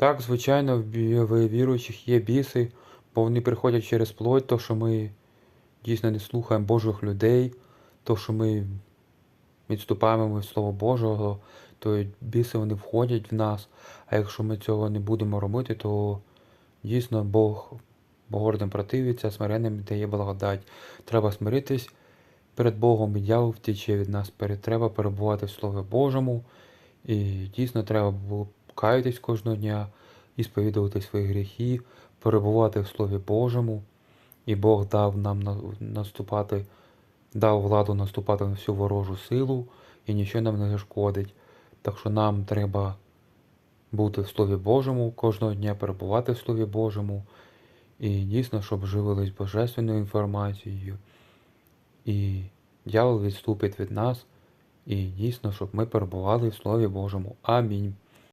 Так, звичайно, в віруючих є біси, бо вони приходять через плоть, то що ми дійсно не слухаємо Божих людей, то що ми відступаємо від Слова Божого, то біси вони входять в нас. А якщо ми цього не будемо робити, то дійсно Бог гордим противиться, смиренним дає благодать. Треба смиритись перед Богом, і дьявол втече від нас. Треба перебувати в Слові Божому. І дійсно треба було каятись кожного дня, і сповідувати свої гріхи, перебувати в Слові Божому. І Бог дав нам наступати, дав владу наступати на всю ворожу силу, і нічого нам не зашкодить. Так що нам треба бути в Слові Божому кожного дня, перебувати в Слові Божому. І дійсно, щоб живились божественною інформацією. І дьявол відступить від нас. І дійсно, щоб ми перебували в Слові Божому. Амінь.